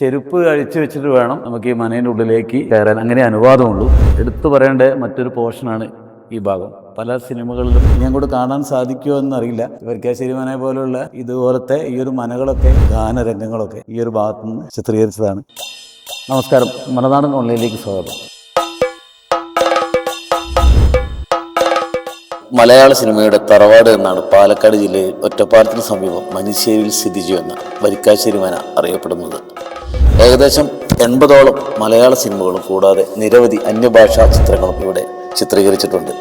ചെരുപ്പ് അഴിച്ചു വെച്ചിട്ട് വേണം നമുക്ക് ഈ മനയുടെ ഉള്ളിലേക്ക് കയറാൻ. അങ്ങനെ അനുവാദമുള്ളൂ. എടുത്തു പറയേണ്ട മറ്റൊരു പോർഷനാണ് ഈ ഭാഗം. പല സിനിമകളിലും ഞാൻ കൂടെ കാണാൻ സാധിക്കുമോ എന്നറിയില്ല. വരിക്കാശ്ശേരി മന പോലുള്ള ഇതുപോലത്തെ ഈ ഒരു മനകളൊക്കെ ഗാനരംഗങ്ങളൊക്കെ ഈ ഒരു ഭാഗത്തു നിന്ന് ചിത്രീകരിച്ചതാണ്. നമസ്കാരം. മലനാടൻ ഓൺലൈനിലേക്ക് സ്വാഗതം. മലയാള സിനിമയുടെ തറവാട് എന്നാണ് പാലക്കാട് ജില്ലയിൽ ഒറ്റപ്പാലത്തിന് സമീപം മനുശ്ശേരിയിൽ സ്ഥിതി ചെയ്യുന്ന വരിക്കാശ്ശേരി മന അറിയപ്പെടുന്നത്. ഏകദേശം എൺപതോളം മലയാള സിനിമകളും കൂടാതെ നിരവധി അന്യഭാഷാ ചിത്രങ്ങളും ഇവിടെ ചിത്രീകരിച്ചിട്ടുണ്ട്.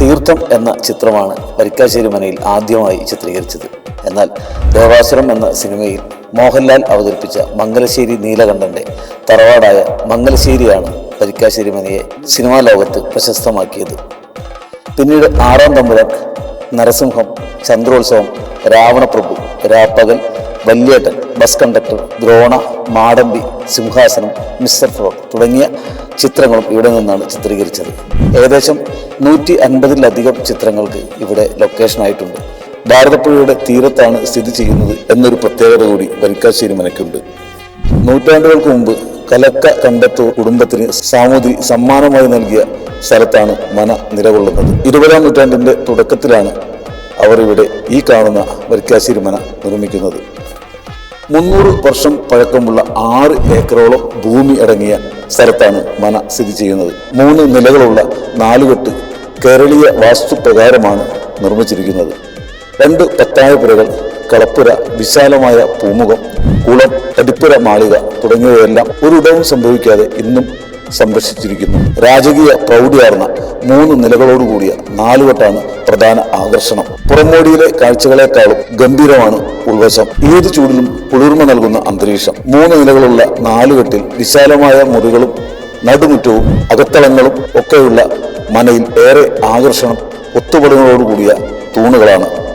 തീർത്ഥം എന്ന ചിത്രമാണ് വരിക്കാശ്ശേരി മനയിൽ ആദ്യമായി ചിത്രീകരിച്ചത്. എന്നാൽ ദേവാസുരം എന്ന സിനിമയിൽ മോഹൻലാൽ അവതരിപ്പിച്ച മംഗലശ്ശേരി നീലകണ്ഠന്റെ തറവാടായ മംഗലശ്ശേരിയാണ് വരിക്കാശ്ശേരി മനയെ സിനിമാ ലോകത്ത് പ്രശസ്തമാക്കിയത്. പിന്നീട് Aaram Thampuran Narasimham Chandrolsavam Ravanaprabhu Rappakal Valyettan bus conductor Drona Madambi Simhasanam mister fraud തുടങ്ങിയ ചിത്രങ്ങളും ഇവിടെ നിന്നാണ് ചിത്രീകരിച്ചത്. ഏകദേശം നൂറ്റി അൻപതിലധികം ചിത്രങ്ങൾക്ക് ഇവിടെ ലൊക്കേഷനായിട്ടുണ്ട് ഭാരതപ്പുഴയുടെ തീരത്താണ് സ്ഥിതി ചെയ്യുന്നത് എന്നൊരു പ്രത്യേകത കൂടി വരിക്കാശ്ശേരി മനയ്ക്കുണ്ട് നൂറ്റാണ്ടുകൾക്ക് മുമ്പ് കലക്ക കണ്ടത്തൂർ കുടുംബത്തിന് സാമൂതി സമ്മാനമായി നൽകിയ സ്ഥലത്താണ് മന നിലകൊള്ളുന്നത്. ഇരുപതാം നൂറ്റാണ്ടിന്റെ തുടക്കത്തിലാണ് അവർ ഇവിടെ ഈ കാണുന്ന വരിക്കാശ്ശേരി മന നിർമ്മിക്കുന്നത്. മുന്നൂറ് വർഷം പഴക്കമുള്ള ആറ് ഏക്കറോളം ഭൂമി അടങ്ങിയ സ്ഥലത്താണ് മന സ്ഥിതി ചെയ്യുന്നത്. മൂന്ന് നിലകളുള്ള നാലുകെട്ട് കേരളീയ വാസ്തുപ്രകാരമാണ് നിർമ്മിച്ചിരിക്കുന്നത്. രണ്ട് പത്തായപ്പുരകൾ കളപ്പുര വിശാലമായ പൂമുഖം കുളം തടിപ്പുര മാളിക തുടങ്ങിയവയെല്ലാം ഒരിടവും സംഭവിക്കാതെ ഇന്നും സംരക്ഷിച്ചിരിക്കുന്നു. രാജകീയ പ്രൗഢിയാർന്ന മൂന്ന് നിലകളോടുകൂടിയ നാലുകെട്ടാണ് പ്രധാന ആകർഷണം. പുറമോടിയിലെ കാഴ്ചകളെക്കാളും ഗംഭീരമാണ് ഉൾവശം. ഏത് ചൂടിലും കുളിർമ നൽകുന്ന അന്തരീക്ഷം. മൂന്ന് നിലകളുള്ള നാലുകെട്ടിൽ വിശാലമായ മുറികളും നടുമുറ്റവും അകത്തളങ്ങളും ഒക്കെയുള്ള മനയിൽ ഏറെ ആകർഷണം ഒത്തുപടങ്ങളോടുകൂടിയ തൂണുകളാണ്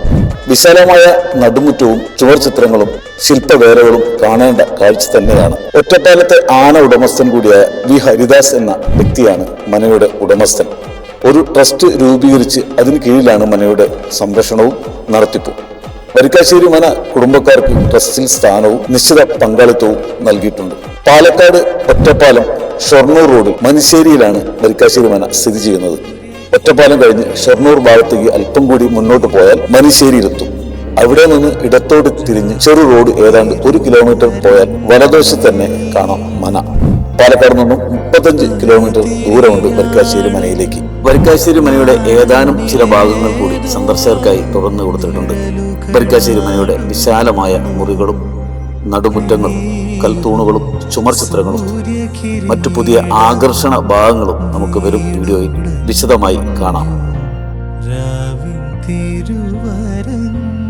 വിശാലമായ നടുമുറ്റവും ചുവർ ചിത്രങ്ങളും ശില്പവേലകളും കാണേണ്ട കാഴ്ച തന്നെയാണ്. ഒറ്റപ്പാലത്തെ ആന ഉടമസ്ഥൻ കൂടിയായ വി. ഹരിദാസ് എന്ന വ്യക്തിയാണ് മനയുടെ ഉടമസ്ഥൻ. ഒരു ട്രസ്റ്റ് രൂപീകരിച്ച് അതിന് കീഴിലാണ് മനയുടെ സംരക്ഷണവും നടത്തിപ്പും. വരിക്കാശ്ശേരി മന കുടുംബക്കാർക്ക് ട്രസ്റ്റിൽ സ്ഥാനവും നിശ്ചിത പങ്കാളിത്തവും നൽകിയിട്ടുണ്ട്. പാലക്കാട് ഒറ്റപ്പാലം ഷൊർണൂർ റോഡ് മനുശ്ശേരിയിലാണ് വരിക്കാശ്ശേരി മന സ്ഥിതി ചെയ്യുന്നത്. ഒറ്റപ്പാലം കഴിഞ്ഞ് ഷൊർണൂർ ഭാഗത്തേക്ക് അല്പം കൂടി മുന്നോട്ട് പോയാൽ മനുശ്ശേരിയിലെത്തും അവിടെ നിന്ന് ഇടത്തോട്ട് തിരിഞ്ഞ് ചെറു റോഡ് ഏതാണ്ട് ഒരു കിലോമീറ്റർ പോയാൽ വലതുവശത്ത് തന്നെ കാണാം മന. പാലക്കാട് നിന്നും മുപ്പത്തഞ്ച് കിലോമീറ്റർ ദൂരമുണ്ട് വരിക്കാശ്ശേരി മനയിലേക്ക്. വരിക്കാശ്ശേരി മനയുടെ ഏതാനും ചില ഭാഗങ്ങൾ കൂടി സന്ദർശകർക്കായി തുറന്നു കൊടുത്തിട്ടുണ്ട്. വരിക്കാശ്ശേരി മനയുടെ വിശാലമായ മുറികളും നടുമുറ്റങ്ങളും കൽത്തൂണുകളും ചുമർ ചിത്രങ്ങളും മറ്റു പുതിയ ആകർഷണ ഭാഗങ്ങളും നമുക്ക് വരും വീഡിയോയിൽ വിശദമായി കാണാം. തിരുവരങ്ങ